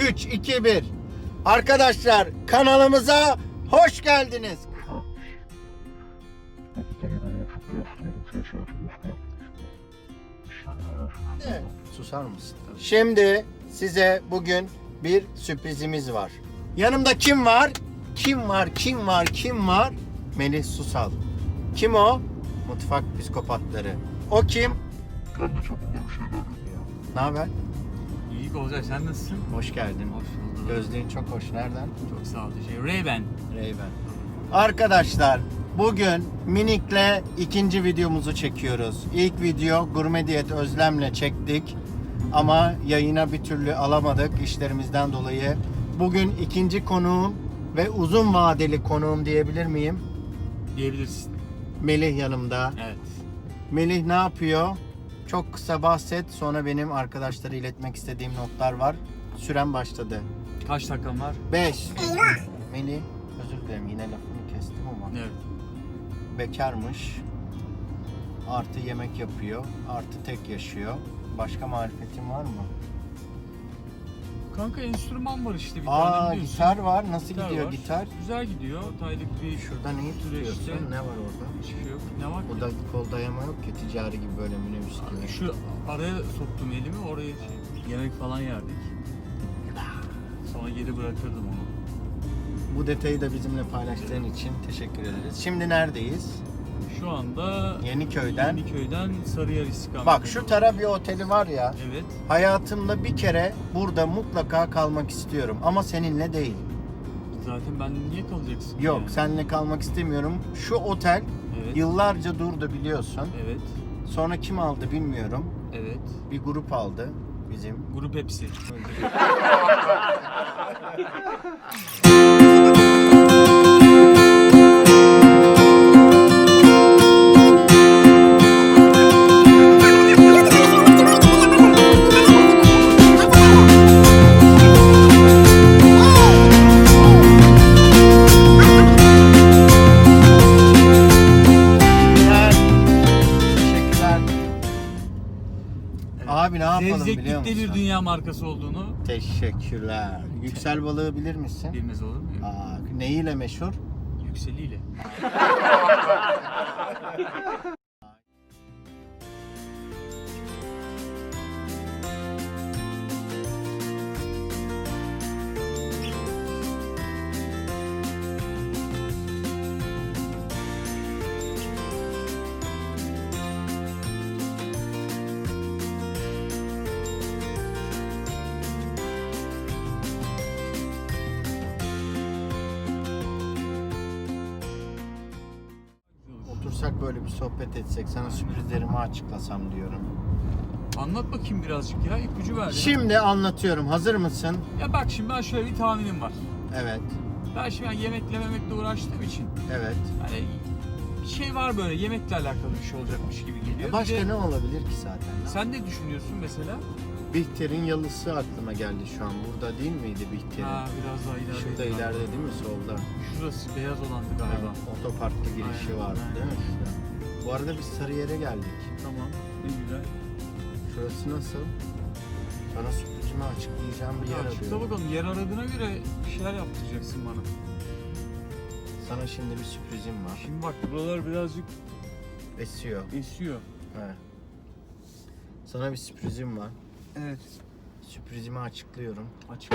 3, 2, 1. Arkadaşlar kanalımıza hoş geldiniz. Susar mısın? Şimdi size bugün bir sürprizimiz var. Yanımda kim var? Kim var? Kim var? Kim var? Melih Susal. Kim o? Mutfak psikopatları. O kim? Ne haber? İyi olacak. Sen nasılsın? Hoş geldin. Hoş bulduk. Gözlüğün çok hoş. Nereden? Çok sağ ol. Şey, Ray-Ban. Ray-Ban. Arkadaşlar bugün Minik'le ikinci videomuzu çekiyoruz. İlk video Gurme Diyet Özlem'le çektik. Ama yayına bir türlü alamadık işlerimizden dolayı. Bugün ikinci konuğum ve uzun vadeli konuğum diyebilir miyim? Diyebilirsin. Melih yanımda. Evet. Melih ne yapıyor? Çok kısa bahset sonra benim arkadaşlara iletmek istediğim notlar var. Süren başladı. Kaç dakikan var? 5. Melih özür dilerim yine lafını kestim ama. Evet. bekarmış. Artı yemek yapıyor. Artı tek yaşıyor. Başka marifetin var mı? Kanka enstrüman var işte bir Aa tane biliyorsun. gitar var. Nasıl Gitar gidiyor var. gitar? Güzel gidiyor. Taylık bir Şurada neyi tutuyorsun? süreçte Ne var orada? hiçbir şey yok. Ne var ki? Burada kol dayama yok ki ticari gibi böyle minibüs gibi. Şu araya soktum elimi oraya şey, yemek falan yerdik. Sonra geri bırakırdım onu. Bu detayı da bizimle paylaştığın için teşekkür ederiz. Şimdi neredeyiz? Şu anda Yeniköy'den. Yeniköy'den Sarıyer istikametine Bak şu. Tarabya Oteli var ya. Evet. Hayatımda bir kere burada mutlaka kalmak istiyorum ama seninle değil. Zaten ben niye kalacaksın? Yok yani? seninle kalmak istemiyorum. Şu otel Evet. yıllarca durdu biliyorsun. Evet. Sonra kim aldı bilmiyorum. Evet. Bir grup aldı bizim. Grup hepsi. dünya markası olduğunu Teşekkürler. Yüksel balığı bilir misin? bilmez olur mu? Aa, neyiyle meşhur? Yükseliyle. Otursak böyle bir sohbet etsek sana sürprizlerimi açıklasam diyorum. Anlat bakayım birazcık ya. ipucu ver. ya. Şimdi anlatıyorum. Hazır mısın? Ya bak şimdi ben şöyle bir tahminim var. Evet. Ben şimdi ben yemekle memekle uğraştığım için Evet. hani bir şey var böyle yemekle alakalı bir şey olacakmış gibi geliyor. Bir Başka de ne olabilir ki zaten? Sen ne düşünüyorsun mesela? Bihter'in yalısı aklıma geldi şu an. Burada değil miydi Bihter'in? Ha biraz daha ileride. Şurada ileride değil mi solda? Şurası beyaz olandı galiba. Otoparkta girişi Aynen, vardı aynen. değil mi şurada? Bu arada biz Sarıyer'e geldik. Tamam. Ne güzel. Şurası nasıl? Sana sürprizimi açıklayacağım bir yer Ya açıkla arıyorum. bakalım. Yer aradığına göre bir şeyler yaptıracaksın bana. Sana şimdi bir sürprizim var. Şimdi bak buralar birazcık Esiyor. esiyor. He. Sana bir sürprizim var. Evet. Sürprizimi açıklıyorum. Açık.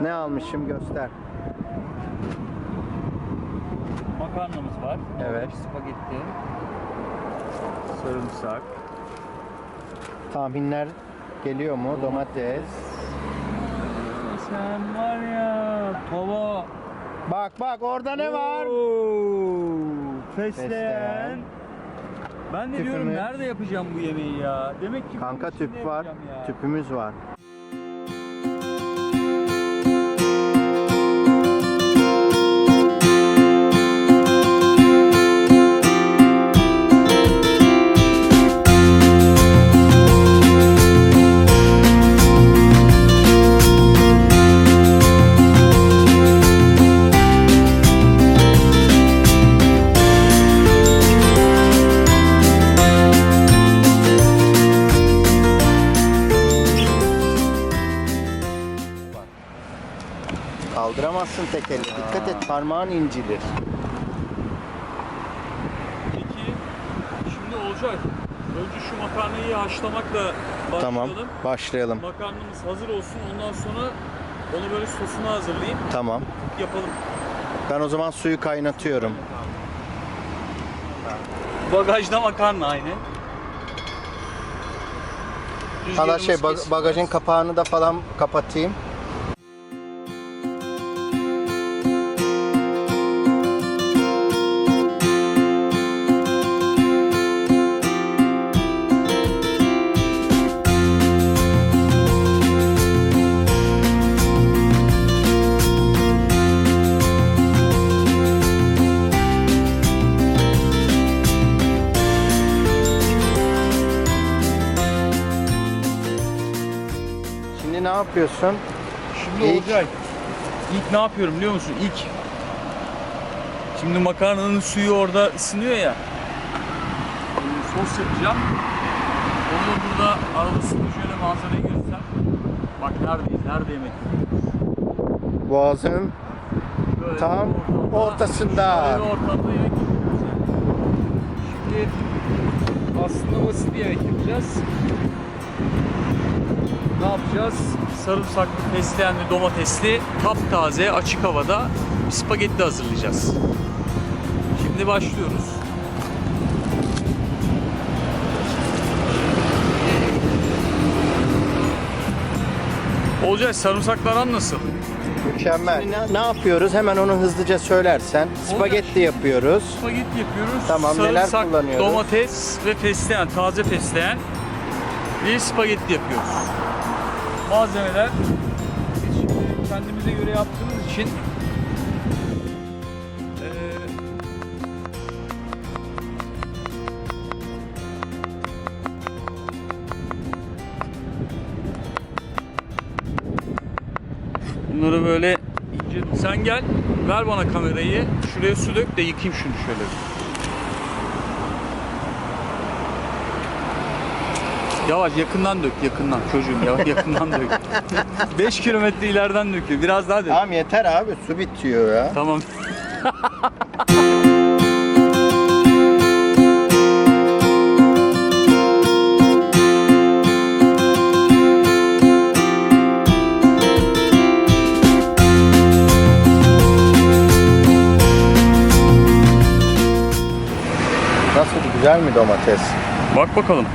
Ne almışım göster. Makarnamız var. Evet. Spagetti. Sarımsak. Tahminler geliyor mu? Domates. Sen var ya tava. Bak bak orada ne var? Oo, Fesleğen. Fesleğen. Ben de Tüpümü- diyorum nerede yapacağım bu yemeği ya? Demek ki Kanka içinde tüp var. yapacağım ya. Tüpümüz var. Kaldıramazsın tek elle. Dikkat et parmağın incilir. Peki şimdi olacak. Önce şu makarnayı haşlamakla başlayalım. Tamam başlayalım. Makarnamız hazır olsun. Ondan sonra onu böyle sosunu hazırlayayım. Tamam. Yapalım. Ben o zaman suyu kaynatıyorum. Bagajda makarna aynı. Hala şey bag- bagajın kapağını da falan kapatayım. Yapıyorsun? Şimdi İlk- olacak. İlk ne yapıyorum biliyor musun? İlk Şimdi makarnanın suyu orada ısınıyor ya. Sos yapacağım. Onu da burada arabasında şöyle manzarayı göster. Bak neredeyiz? Nerede yemek yiyoruz? Boğazın Böyle Tam ortamda- ortasında. Yemek yiyoruz. Şimdi aslında basit bir yemek yapacağız. Ne yapacağız? Sarımsaklı, fesleğenli, domatesli, taptaze, açık havada bir spagetti hazırlayacağız. Şimdi başlıyoruz. Olcay sarımsaklar nasıl? mükemmel. Şimdi ne, ne yapıyoruz? Hemen onu hızlıca söylersen. Spagetti yapıyoruz. Spagetti yapıyoruz. Tamam, neler Sarımsak, kullanıyoruz? Domates ve fesleğen, taze fesleğen. Bir spagetti yapıyoruz. Malzemeler biz şimdi kendimize göre yaptığımız için Bunları böyle ince... Sen gel, ver bana kamerayı. Şuraya su dök de yıkayayım şunu şöyle. Yavaş yakından dök yakından çocuğum yavaş yakından dök. 5 kilometre ileriden döküyor. Biraz daha dök. Tamam yeter abi su bitiyor ya. Tamam. Nasıl güzel mi domates? Bak bakalım.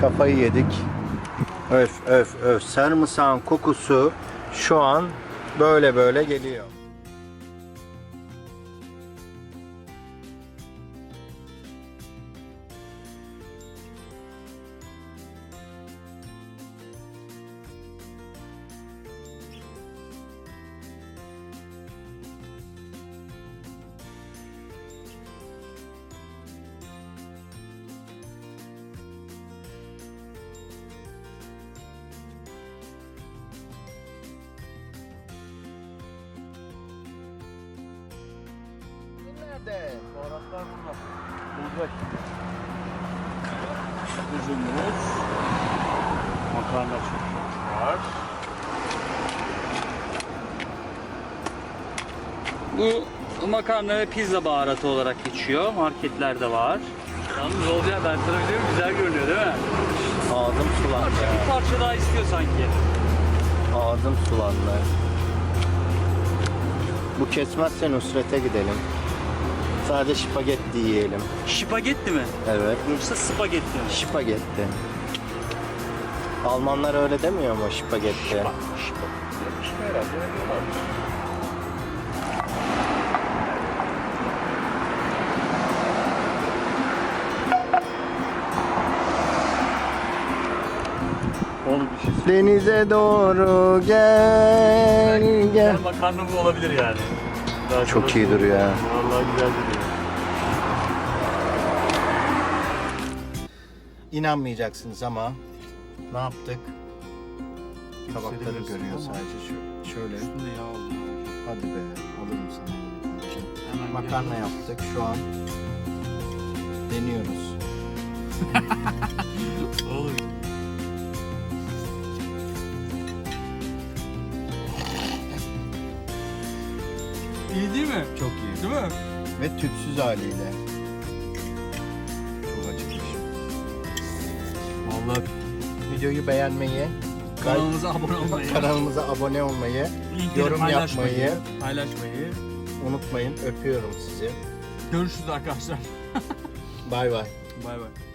Kafayı yedik. Öf öf öf. Sarımsağın kokusu şu an böyle böyle geliyor. Nerede? Baharatlar burada. Olacak. Uzunumuz. Makarna var. Bu makarna ve pizza baharatı olarak geçiyor. Marketlerde var. Yalnız Olcay ben sana biliyorum güzel görünüyor değil mi? Ağzım sulandı. Bir parça daha istiyor sanki. Ağzım sulandı. Bu kesmezse Nusret'e gidelim. Sadece spagetti yiyelim. Şipagetti mi? Evet. Yoksa spagetti mi? Spagetti. Almanlar öyle demiyor mu spagetti? Oğlum bir şey Denize doğru gel gel. Makarna bu olabilir yani. Daha Çok iyi duruyor ha. Vallahi güzel duruyor. İnanmayacaksınız ama ne yaptık? Tabakları görüyor ama. sadece şu. Şöyle. Üstünde yağ oldu. Hadi be alırım sana. Hemen Makarna yaptık şu an. Deniyoruz. Oğlum. İyi değil mi? Çok iyi. Değil mi? Ve tütsüz haliyle. Vallahi Videoyu beğenmeyi, kanalımıza abone olmayı, kanalımıza abone olmayı linkleri yorum paylaşmayı, yapmayı. paylaşmayı. unutmayın. Öpüyorum sizi. Görüşürüz arkadaşlar. Bay bay. Bay bay.